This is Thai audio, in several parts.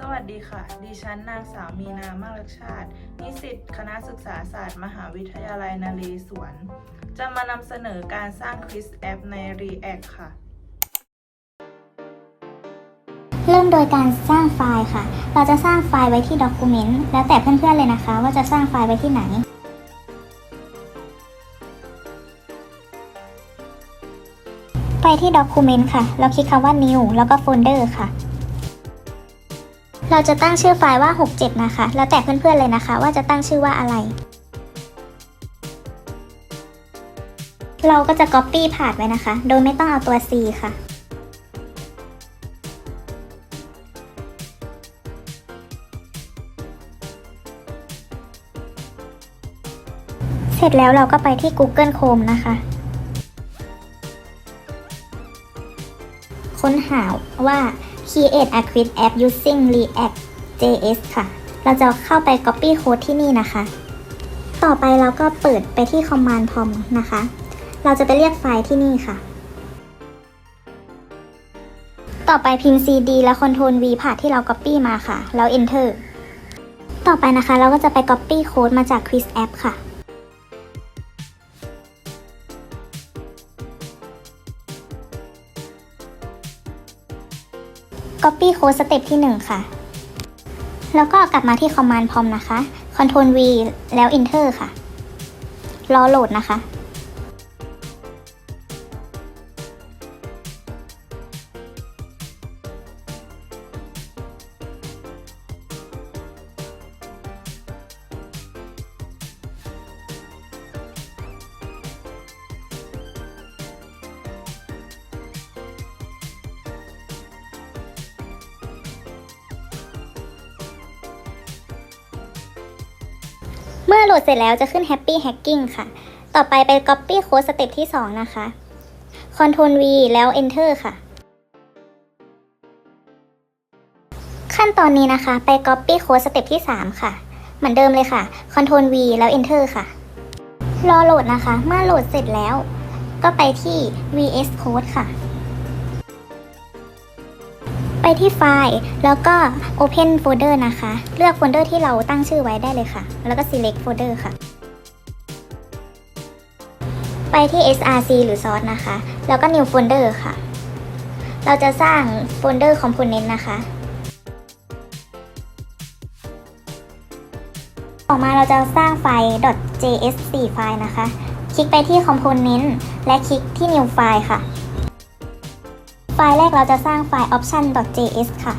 สวัสดีค่ะ ดิฉันนางสาวมีนามากรักชาติ นิสิตคณะศึกษาศาสตร์มหาวิทยาลัยนเรศวร จะมานำเสนอการสร้างคริสแอปใน React ค่ะ เริ่มโดยการสร้างไฟล์ค่ะ เราจะสร้างไฟล์ไว้ที่ Document แล้วแต่เพื่อนๆเลยนะคะ ว่าจะสร้างไฟล์ไว้ที่ไหนไปที่ Document ค่ะแล้วคลิกคำว่า New แล้วก็ Folder ค่ะ เราจะตั้งชื่อไฟล์ว่า 67 นะคะ แล้วแต่เพื่อนๆเลยนะคะ ว่าจะตั้งชื่อว่าอะไร เราก็จะ Copy ผ่านไว้นะคะ โดยไม่ต้องเอาตัว C ค่ะ เสร็จแล้วเราก็ไปที่ Google Chrome นะคะ ค้นหาว่า create a quiz app using React JS ค่ะ เราจะเข้าไป copy code ที่นี่นะคะ ต่อไปเราก็เปิดไปที่ command prompt นะคะ เราจะไปเรียกไฟล์ที่นี่ค่ะ ต่อไปพิมพ์ cd แล้ว ctrl v ผ่านที่เรา copy มาค่ะ แล้ว enter ต่อไปนะคะ เราก็จะไป copy code มาจาก quiz app ค่ะ Copy Code สเต็ปที่ 1 ค่ะ แล้วก็กลับมาที่ Command Prompt นะคะ Ctrl V แล้ว Enter ค่ะ รอโหลดนะคะ เมื่อโหลดเสร็จแล้วจะขึ้น Happy Hacking ค่ะ ต่อไปไป Copy Code สเต็ปที่ 2 นะคะ Ctrl V แล้ว Enter ค่ะ ขั้นตอนนี้นะคะ ไป Copy Code สเต็ปที่ 3 ค่ะ เหมือนเดิมเลยค่ะ Ctrl V แล้ว Enter ค่ะ รอโหลดนะคะ เมื่อโหลดเสร็จแล้ว ก็ไปที่ VS Code ค่ะ ไปที่ไฟล์ แล้วก็ Open Folder นะคะ เลือกโฟลเดอร์ที่เราตั้งชื่อไว้ได้เลยค่ะ แล้วก็ Select Folder ค่ะ ไปที่ src หรือ source นะคะ แล้วก็ New Folder ค่ะ เราจะสร้างโฟลเดอร์ Component นะคะ ออกมาเราจะสร้างไฟล์ .js4 ไฟล์นะคะ คลิกไปที่ Component และคลิกที่ New File ค่ะ ไฟล์แรกเราจะสร้างไฟล์ option.js ค่ะ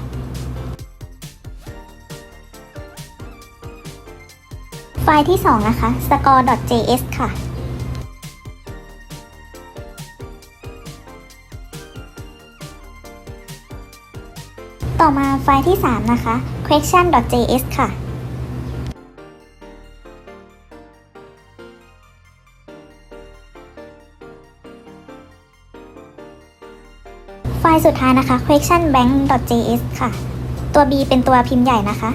ไฟล์ที่ 2 นะคะ score.js ค่ะ ต่อมาไฟล์ที่ 3 นะคะ question.js ค่ะ สุดท้ายนะคะ questionbank.js ค่ะ ตัว b เป็นตัวพิมพ์ใหญ่นะคะ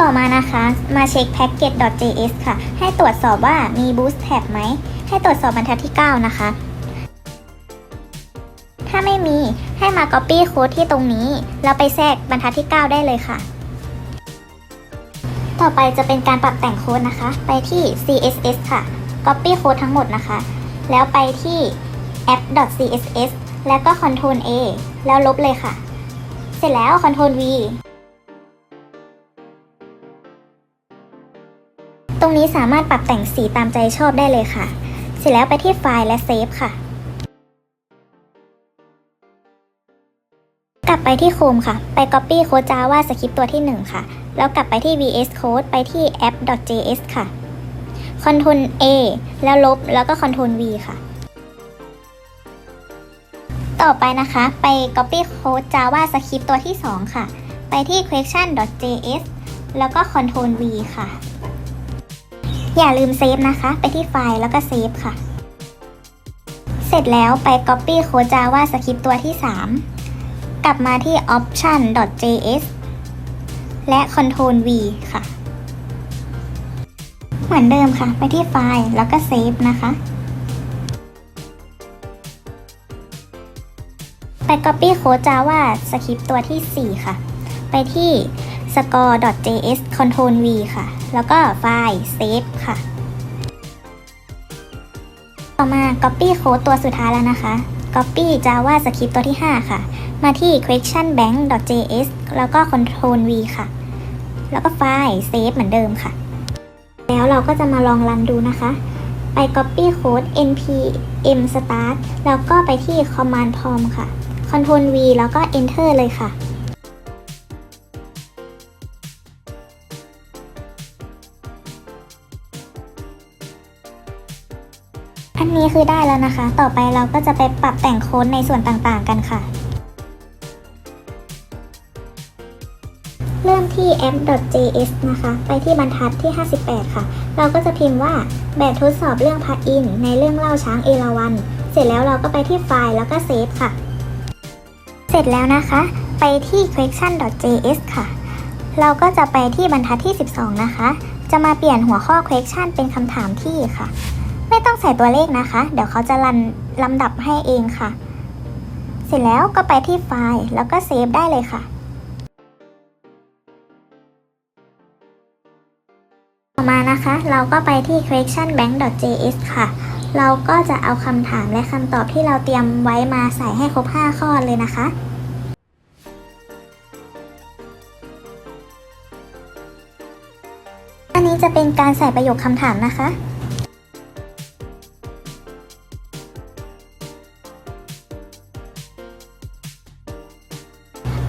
ต่อมานะคะ มาเช็ค package.js ค่ะ ให้ตรวจสอบว่ามี boost tab ไหม ให้ตรวจสอบบรรทัดที่ 9 นะคะ ถ้าไม่มีให้มา copy code ที่ตรงนี้ แล้วไปแทรกบรรทัดที่ 9 ได้เลยค่ะ ต่อไปจะเป็นการปรับแต่งโค้ดนะคะ ไปที่ css ค่ะ copy โค้ดทั้งหมดนะคะ แล้วไปที่ app.css แล้วก็ Ctrl A แล้วลบเลยค่ะ เสร็จแล้ว Ctrl V ตรงนี้สามารถปรับแต่งสีตามใจชอบได้เลยค่ะ เสร็จแล้วไปที่ไฟล์และเซฟค่ะ กลับไปที่โคมค่ะ ไป Copy Code Java Script ตัวที่ 1 ค่ะ แล้วกลับไปที่ VS Code ไปที่ app.js ค่ะ Ctrl A แล้วลบแล้วก็ Ctrl V ค่ะ ต่อไปนะคะไป Copy Code Java Script ตัวที่ 2 ค่ะ ไปที่ question.js แล้วก็ Ctrl V ค่ะ อย่าลืมเซฟนะคะ ไปที่ไฟล์แล้วก็เซฟค่ะ เสร็จแล้วไป Copy Code Java Script ตัวที่ 3 กลับมาที่ option.js และ Ctrl V ค่ะ เหมือนเดิมค่ะ ไปที่ไฟล์แล้วก็เซฟนะคะ ไป Copy Code Java Script ตัวที่ 4 ค่ะ ไปที่ score.js Ctrl V ค่ะ แล้วก็ไฟล์ Save ค่ะ ต่อมา Copy Code ตัวสุดท้ายแล้วนะคะ Copy Java Script ตัวที่ 5 ค่ะ มาที่ questionbank.js แล้วก็ Ctrl V ค่ะ แล้วก็ไฟล์ Save เหมือนเดิมค่ะ แล้วเราก็จะมาลองรันดูนะคะ ไป copy code npm start แล้วก็ไปที่ command prompt ค่ะ Ctrl V แล้วก็ enter เลยค่ะอันนี้คือได้แล้วนะคะ ต่อไปเราก็จะไปปรับแต่งโค้ดในส่วนต่างๆกันค่ะ ที่ app.js นะคะ ไปที่บรรทัดที่ 58 ค่ะ เราก็จะพิมพ์ว่าแบบทดสอบเรื่องพ l กอินในเรื่องเล่าช้างเอราวัณเสร็จแล้วเราก็ไปที่ไฟล์แล้วก็เซฟค่ะ เสร็จแล้วนะคะ ไปที่ question.js ค่ะ เราก็จะไปที่บรรทัดที่ 12 นะคะ จะมาเปลี่ยนหัวข้อ question เป็นคำถามที่ค่ะ ไม่ต้องใส่ตัวเลขนะคะ เดี๋ยวเขาจะรันลำดับให้เองค่ะ เสร็จแล้วก็ไปที่ไฟล์แล้วก็เซฟได้เลยค่ะ มานะคะ เราก็ไปที่ questionbank.js ค่ะ เราก็จะเอาคำถามและคำตอบที่เราเตรียมไว้มาใส่ให้ครบ 5 ข้อเลยนะคะอันนี้จะเป็นการใส่ประโยคคำถามนะคะ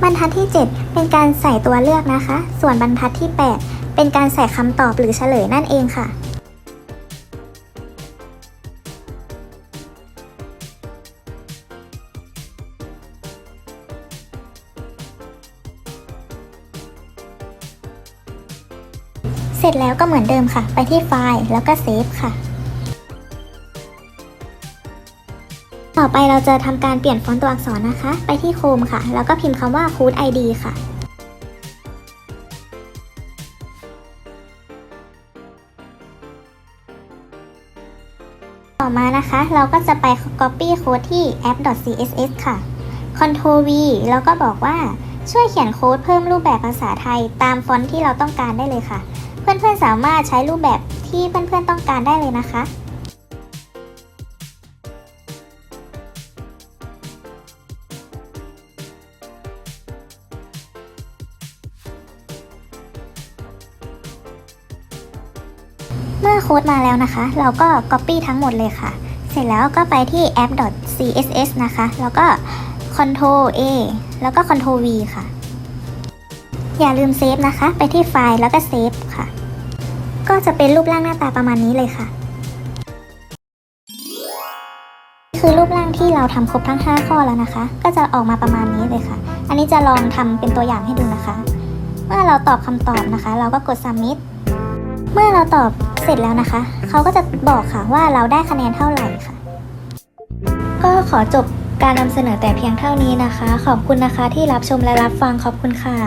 บรรทัดที่ 7 เป็นการใส่ตัวเลือกนะคะ ส่วนบรรทัดที่ 8 เป็นการใส่คำตอบหรือเฉลยนั่นเองค่ะ เสร็จแล้วก็เหมือนเดิมค่ะ ไปที่ไฟล์แล้วก็เซฟค่ะต่อไปเราจะทำการเปลี่ยนฟอนต์ตัวอักษรนะคะ ไปที่โคมค่ะ แล้วก็พิมพ์คำว่า Code ID ค่ะ นะคะ เราก็จะไป Copy Code ที่ app.css ค่ะ Ctrl V แล้วก็บอกว่าช่วยเขียนโค้ดเพิ่มรูปแบบภาษาไทยตามฟอนต์ที่เราต้องการได้เลยค่ะ เพื่อนๆสามารถใช้รูปแบบที่เพื่อนๆต้องการได้เลยนะคะเมื่อโค้ดมาแล้วนะคะ เราก็ Copy ทั้งหมดเลยค่ะ เสร็จแล้วก็ไปที่ app.css นะคะ แล้วก็ Ctrl A แล้วก็ Ctrl V ค่ะ อย่าลืมเซฟนะคะ ไปที่ไฟล์แล้วก็เซฟค่ะ ก็จะเป็นรูปร่างหน้าตาประมาณนี้เลยค่ะ คือรูปร่างที่เราทำครบทั้ง 5 ข้อแล้วนะคะ ก็จะออกมาประมาณนี้เลยค่ะ อันนี้จะลองทำเป็นตัวอย่างให้ดูนะคะ เมื่อเราตอบคำตอบนะคะ เราก็กด submit เมื่อเราตอบเสร็จแล้วนะคะ เขาก็จะบอกค่ะว่าเราได้คะแนนเท่าไหร่ค่ะ ก็ขอจบการนำเสนอแต่เพียงเท่านี้นะคะ ขอบคุณนะคะที่รับชมและรับฟังขอบคุณค่ะ